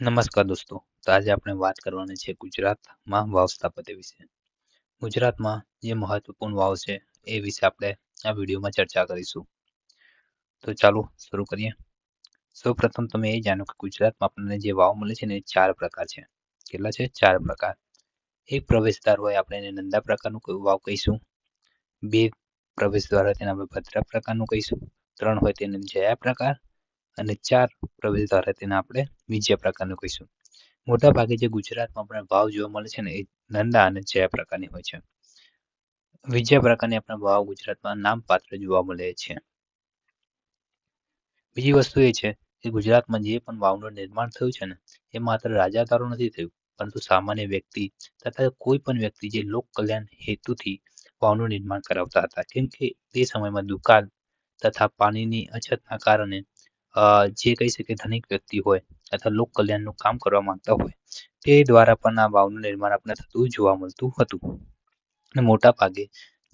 નમસ્કાર દોસ્તો. તો આજે આપણે વાત કરવાની છે ગુજરાતમાં વાવ સ્થાપત્ય વિશે. ગુજરાતમાં જે મહત્વપૂર્ણ વાવ છે એ વિશે આપણે આ વિડીયોમાં ચર્ચા કરીશું. તો ચાલો શરૂ કરીએ. સૌપ્રથમ તમે એ જાણો કે ગુજરાતમાં આપણને જે વાવ મળે છે ને ચાર પ્રકાર છે. કેટલા છે? ચાર પ્રકાર. એક પ્રવેશદ્વાર હોય આપણે એને નંદા પ્રકારનું વાવ કહીશું? બે પ્રવેશ દ્વાર હોય તેને આપણે ભદ્રા પ્રકારનું કહીશું. ત્રણ હોય તેને જયા પ્રકાર. અને ચાર પ્રવેશ દ્વાર તેને આપણે બીજા પ્રકારનું કહીશું. મોટા ભાગે જે ગુજરાતમાં આપણે વાવ જોવા મળે છે ને, એ નંદા અને જયા પ્રકારની હોય છે. બીજા પ્રકારની આપણા વાવ ગુજરાતમાં નામપાત્ર જોવા મળે છે. બીજી વસ્તુ એ છે કે ગુજરાતમાં જે પણ વાવનું નિર્માણ થયું છે ને, એ માત્ર રાજા દ્વારા નથી થયું, પરંતુ સામાન્ય વ્યક્તિ તથા કોઈ પણ વ્યક્તિ જે લોક કલ્યાણ હેતુથી વાવનું નિર્માણ કરાવતા હતા. કેમ કે તે સમયમાં દુકાળ તથા પાણીની અછતના કારણે જે કહી શકે ધનિક વ્યક્તિ હોય અથવા લોક કલ્યાણનું કામ કરવા માંગતા હોય, તે દ્વારા પણ આ વાવનું નિર્માણ આપણે થતું જોવા મળતું હતું. અને મોટા ભાગે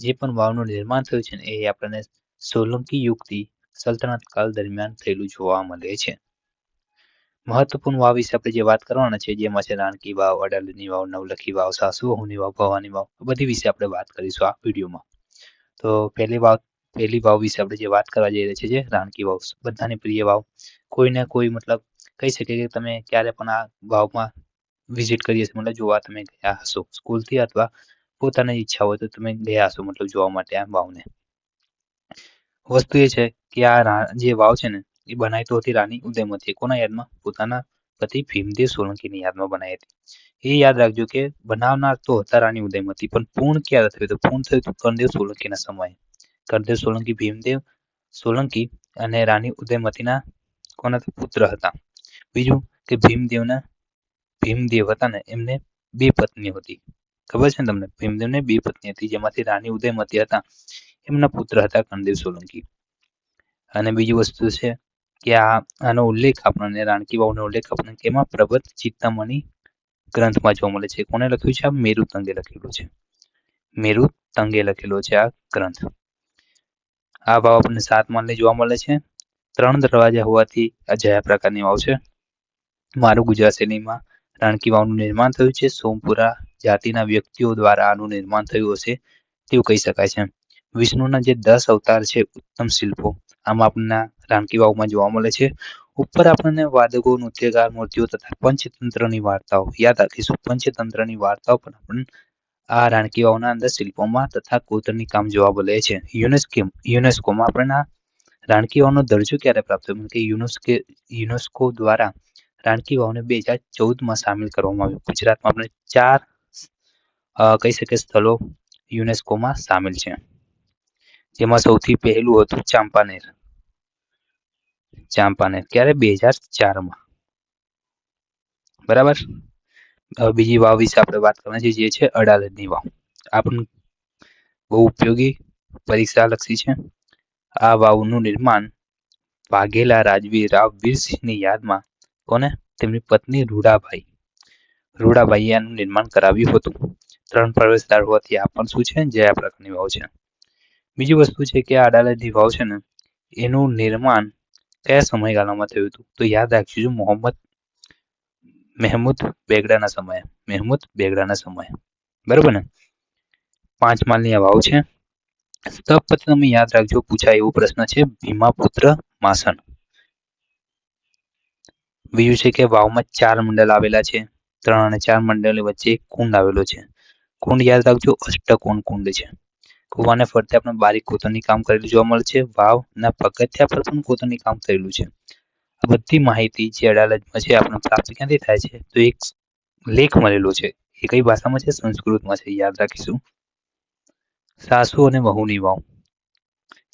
જે પણ વાવનું નિર્માણ થયું છે એ આપણને સોલંકી યુગથી સલ્તનત કાળ દરમિયાન થયેલું જોવા મળે છે. મહત્વપૂર્ણ વાવ વિશે આપણે જે વાત કરવાના છે, જેમાં છે રાણકી વાવ અડાલજની વાવ, નવલખી વાવ, સાસુઓની વાવ, ભવાની વાવ બધી વિશે આપણે વાત કરીશું આ વિડીયોમાં. તો પહેલી વાવ પહેલી વાવ વિશે આપણે જે વાત કરવા જઈ રહ્યા છીએ જે રાણકી વાવ. બધાને પ્રિય વાવ. કોઈને કોઈ મતલબ કહી શકે કે તમે ક્યારે પણ આ વાવમાં વિઝિટ કરી હશે. મતલબ જોવા તમે ગયા હશો. સ્કૂલથી અથવા પોતાની ઈચ્છા હોય તો તમે ગયા હશો મતલબ જોવા માટે આ વાવને. વસ્તુ એ છે કે આ જે વાવ છે ને, એ બનાવી તો હતી રાણી ઉદયમતી. કોના યાદમાં? પોતાના પતિ ભીમદેવ સોલંકીની યાદમાં બનાવી હતી. એ યાદ રાખજો કે બનાવનાર તો હતા રાણી ઉદયમતી, પણ પૂર્ણ ક્યારે થયું? તો પૂર્ણ થયું હતું કર્ણદેવ સોલંકીના સમયે. કરદેવ સોલંકી, ભીમદેવ સોલંકી અને રાણી ઉદયમતીના કોના પુત્ર હતા. બીજું કે ભીમદેવના, ભીમદેવ હતા ને, એમને બે પત્ની હતી. ખબર છે ને તમને? ભીમદેવને બે પત્ની હતી, જેમાંથી રાણી ઉદયમતી હતા. એમના પુત્ર હતા કરણદેવ સોલંકી. અને બીજી વસ્તુ છે કે આ, આનો ઉલ્લેખ આપણને રાણકી વાવનો ઉલ્લેખ આપણને કેમાં? પ્રબત ચિત્તામણી ગ્રંથમાં જોવા મળે છે. કોને લખ્યું છે? આ મેરુ તંગે લખેલું છે. મેરુ તંગે લખેલો છે આ ગ્રંથ. આ વાવ આપણને સાત માળની જોવા મળે છે. ત્રણ દરવાજા હોવાથી આ જયા પ્રકારની વાવ છે. મારું ગુજરાત શૈલીમાં રાણકી વાવનું નિર્માણ થયું છે. સોમપુરા જાતિના વ્યક્તિઓ દ્વારા આનું નિર્માણ થયું હશે તેવું કહી શકાય છે. વિષ્ણુના જે દસ અવતાર છે ઉત્તમ શિલ્પો, આમાં આપણને રાણકી વાવમાં જોવા મળે છે. ઉપર આપણને વાદકો, નૃત્યકાર, મૂર્તિઓ તથા પંચતંત્રની વાર્તાઓ યાદ રાખીશું. પંચતંત્રની વાર્તાઓ પણ આપણને આ રાણકીવાવના અંદર શિલ્પોમાં તથા કોતરની કામ જોવા મળે છે. યુનેસ્કો યુનેસ્કોમાં પણ આ વાવનો દરજ્જો ક્યારે પ્રાપ્ત થયો? કે યુનેસ્કો યુનેસ્કો દ્વારા રાણકીવાવને બે હજાર ચૌદમાં સામેલ કરવામાં આવ્યું. ગુજરાતમાં આપણે ચાર કહી શકીએ સ્થળો યુનેસ્કોમાં સામેલ છે. જેમાં સૌથી પહેલું હતું ચાંપાનેર. ચાંપાનેર. ક્યારે? બે હજાર ચારમાં. બરાબર? બીજી વાવ વિશે આપણે વાત કરવાની છે, જે છે અડાલજની વાવ. આપણ બહુ ઉપયોગી પરીક્ષા લક્ષી છે. આ વાવનું નિર્માણ વાઘેલા રાજવીર રાવ વીરસિંહની યાદમાં કોને? તેમની પત્ની રૂડાભાઈ. રૂડાભાઈએ આનું નિર્માણ કરાવ્યું હતું. ત્રણ પ્રવેશદ્વાર હોવાથી આ પણ શું છે? જે આ પ્રકારની વાવ છે. બીજી વસ્તુ છે કે આ અડાલજની વાવ છે ને, એનું નિર્માણ કયા સમયગાળામાં થયું હતું? તો યાદ રાખજો મોહમ્મદ મહેમૂદ બેગડાના સમયે, મહેમૂદ બેગડાના સમયે. બરોબર ને? પાંચ માલની આ વાવ છે. સ્થપતિ તમે યાદ રાખજો, પૂછાય એવો પ્રશ્ન છે, ભીમાપુત્ર માસન બીજું છે કે વાવમાં ચાર મંડળ આવેલા છે. ત્રણ અને ચાર મંડળની વચ્ચે એક કુંડ આવેલો છે. કુંડ યાદ રાખજો, અષ્ટકોણ કુંડ છે. કુવાને ફરતે આપણે બારીક કોતરની કામ કરેલું જોવા મળે છે. વાવના પગથિયા પર પણ કોતરની કામ કરેલું છે. આ બધી માહિતી જે અડાલજમાં છે આપણને પ્રાપ્ત ક્યાંથી થાય છે, તો એક લેખ મળેલો છે, એ કઈ ભાષામાં છે? સંસ્કૃતમાં છે, યાદ રાખીશું. સાસુ અને વહુની વાવ.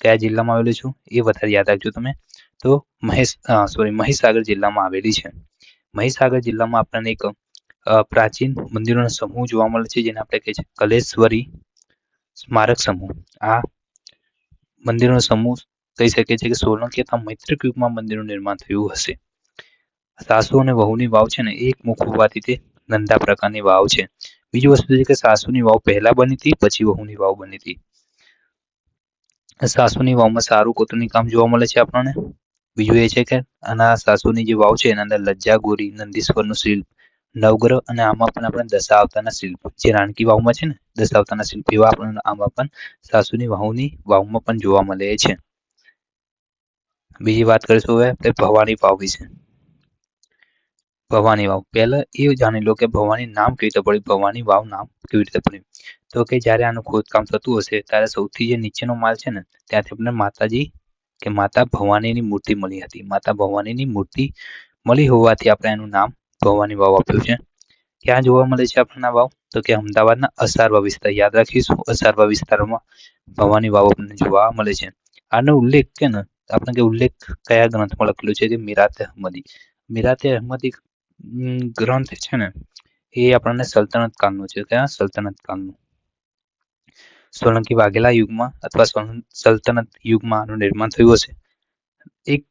કયા જિલ્લામાં આવેલું છું? એ વધારે યાદ રાખજો તમે. તો મહેશ સોરી મહીસાગર જિલ્લામાં આવેલી છે. મહીસાગર જિલ્લામાં આપણને એક પ્રાચીન મંદિરોનો સમૂહ જોવા મળે છે, જેને આપણે કહીએ છે કલેશ્વરી સ્મારક સમૂહ. આ મંદિરોનો સમૂહ કહી શકે છે કે સોલંકી અથવા મૈત્રક યુગમાં મંદિરનું નિર્માણ થયું હશે. સાસુ અને વહુની વાવ છે ને, એક મુખ હોવાથી તે નંદા પ્રકારની વાવ છે. બીજી વસ્તુ છે કે સાસુની વાવ પહેલા બની હતી, પછી વહુની વાવ બની હતી. સાસુની વાવમાં સારું કોતરની કામ જોવા મળે છે આપણને. બીજું એ છે કે આના સાસુની જે વાવ છે, એના અંદર લજ્જા, ગોરી, નંદીશ્વરનું શિલ્પ, નવગ્રહ અને આમાં પણ આપણે દશા અવતારના શિલ્પ, જે રાણકી વાવમાં છે ને દશા અવતારના શિલ્પ, એવા આપણને આમાં પણ સાસુની વાવની વાવમાં પણ જોવા મળે છે. બીજી વાત કરીશું હવે આપણે ભવાની વાવ વિશે. ભવાની વાવ. પહેલા એ જાણી લો કે ભવાની નામ કેવી રીતે પડ્યું? ભવાની વાવ નામ કેવી રીતે પડ્યું? તો કે જ્યારે આનું ખોદકામ થતું હશે, ત્યારે સૌથી જે નીચેનો માલ છે ને, ત્યાંથી આપણે માતાજી કે માતા ભવાનીની મૂર્તિ મળી હતી. માતા ભવાનીની મૂર્તિ મળી હોવાથી આપણે એનું નામ ભવાની વાવ આપ્યું છે. ક્યાં જોવા મળે છે આપણને વાવ? તો કે અમદાવાદના અસારવા વિસ્તાર. યાદ રાખીશું, અસારવા વિસ્તારમાં ભવાની વાવ આપણને જોવા મળે છે. આનો ઉલ્લેખ કે ને આપણે ઉલ્લેખ કયા ગ્રંથમાં લખેલો છે? કે મિરાતે અહમદી. મિરાતે અહમદી ગ્રંથ છે ને, એ આપણને સલ્તનત કાળનો છે. કયા? સલ્તનત કાળનો. સોલંકી વાઘેલા યુગમાં અથવા સલ્તનત યુગમાં આનું નિર્માણ થયું હશે. એક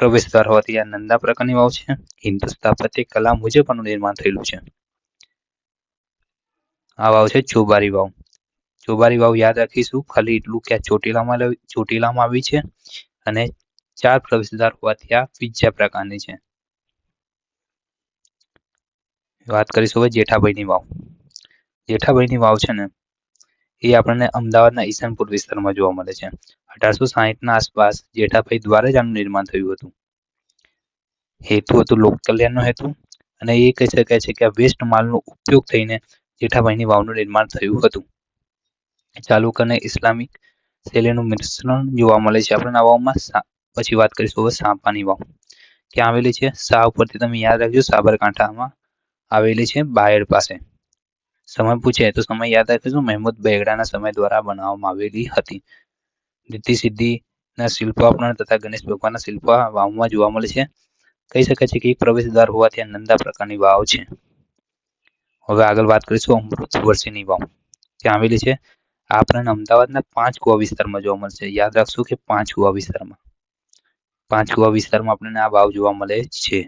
પ્રવેશદ્વાર હોવાથી આ નંદા પ્રકારની વાવ છે. હિન્દુ સ્થાપત્ય કલા મુજબ આનું નિર્માણ થયેલું છે. આ વાવ છે ચોબારી વાવ. ચોબારી વાવ યાદ રાખીશું. ખાલી એટલું કે આ ચોટીલામાં ચોટીલામાં આવી છે. અને ચાર પ્રવેશદ્વાર હોવાથી આ બીજા પ્રકારની છે. વાત કરીશું હવે જેઠાભાઈની વાવ. જેઠાભાઈની વાવ છે ને, એ આપણને અમદાવાદના ઈશાનપુર વિસ્તારમાં જોવા મળે છે. અઢારસો સાહીઠના આસપાસ જેઠાભાઈ દ્વારા જ આનું નિર્માણ થયું હતું. હેતુ હતું લોક કલ્યાણનો હેતુ અને એ કહી શકાય છે કે આ વેસ્ટ માલનો ઉપયોગ થઈને જેઠાભાઈની વાવનું નિર્માણ થયું હતું. ચાલુક અને ઇસ્લામિક શૈલીનું મિશ્રણ જોવા મળે છે. આપણે વાવમાં પછી વાત કરીશું હવે સાંપાની વાવ. ક્યાં આવેલી છે? સા ઉપરથી તમે યાદ રાખજો, સાબરકાંઠામાં આવેલી છે બાયડ પાસે. સમય પૂછે તો સમય યાદ રાખીશું મહેમૂદ બેગડાના સમય દ્વારા બનાવવામાં આવેલી હતી. રીતિ સિદ્ધિના શિલ્પો આપણા તથા ગણેશ ભગવાનના શિલ્પો વાવમાં જોવા મળે છે. કહી શકાય છે કે એક પ્રવેશદ્વાર હોવાથી આ નંદા પ્રકારની વાવ છે. હવે આગળ વાત કરીશું અમૃત વર્ષીની વાવ. ત્યાં આવેલી છે? આ આપણને અમદાવાદના પાંચ કુવા વિસ્તારમાં જોવા મળશે. યાદ રાખશું કે પાંચ કુવા વિસ્તારમાં. પાંચ કુવા વિસ્તારમાં આપણને આ વાવ જોવા મળે છે.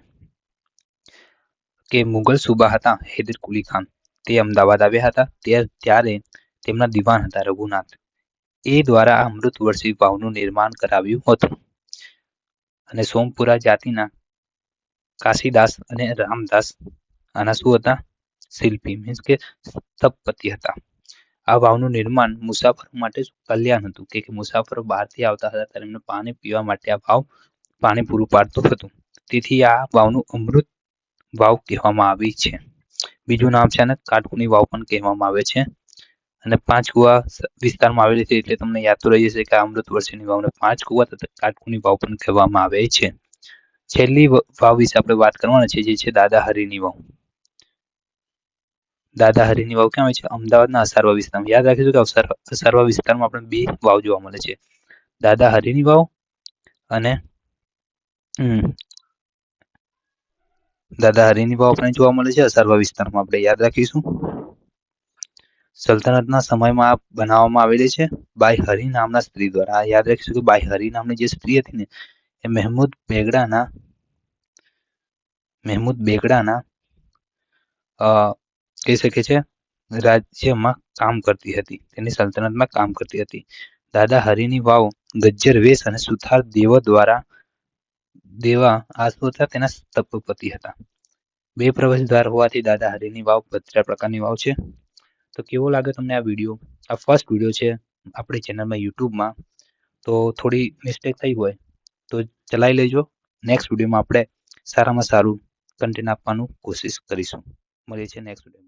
કે મુગલ સુબા હતા, હૈદર કુલી ખાન. તે અમદાવાદ આવ્યા હતા. ત્યારે તેમના દિવાન હતા રઘુનાથ. એ દ્વારા અમૃત વર્ષી વાવનું નિર્માણ કરાવ્યું હતું. અને સોમપુરા જાતિના કાશીદાસ અને રામદાસ આના શું હતા? શિલ્પી, મીન્સ કે સ્થપતિ હતા. આ વાવનું નિર્માણ મુસાફરો માટે કલ્યાણ હતું કે મુસાફરો બહારથી આવતા હતા ત્યારે એમને પાણી પીવા માટે આ વાવ પાણી પૂરું પાડતું હતું. તેથી આ વાવનું અમૃત વાવ કહેવામાં આવી છે. બીજું નામ છે અને કાટકુની વાવ પણ કહેવામાં આવે છે. અને પાંચ કુવા વિસ્તારમાં આવેલી છે એટલે તમને યાદ તો રહી જશે કે અમૃત વર્ષની વાવને પાંચ કુવા તથા કાટકુની વાવ પણ કહેવામાં આવે છે. છેલ્લી વાવ વિશે આપણે વાત કરવાના છે જે છે દાદા હરિની વાવ. દાદા હરિની વાવ ક્યાં છે? અમદાવાદના અસારવા વિસ્તારમાં. યાદ રાખીશું કે અસારવા વિસ્તારમાં આપણે બે વાવ જોવા મળે છે. દાદા હરિની વાવ અને દાદા હરિની વાવ આપણે જોવા મળે છે અસારવા વિસ્તારમાં. આપણે યાદ રાખીશું. સલ્તનતના સમયમાં આ બનાવવામાં આવેલી છે બાઈ હરી નામના સ્ત્રી દ્વારા. યાદ રાખીશું કે બાઈ હરી નામની જે સ્ત્રી હતી ને, એ મહેમૂદ બેગડાના મહેમૂદ બેગડાના કહી શકે છે, રાજ્યમાં કામ કરતી હતી, તેની સલ્તનતમાં કામ કરતી હતી. દાદા હરિની વાવ ગજ્જર વેશ અને સુથાર દેવ દ્વારા દેવા આસપોતા તેના તપપતિ હતા. બે પ્રવેશ દ્વાર હોવાથી દાદા હરિની વાવ ભદ્રા પ્રકારની વાવ છે. તો કેવો લાગે તમને આ વીડિયો? આ ફર્સ્ટ વીડિયો છે આપણી ચેનલમાં, યુટ્યુબમાં. તો થોડી મિસ્ટેક થઈ હોય તો ચલાવી લેજો. નેક્સ્ટ વિડીયોમાં આપણે સારામાં સારું કન્ટેન્ટ આપવાનું કોશિશ કરીશું. મળીએ છીએ નેક્સ્ટ વિડીયોમાં.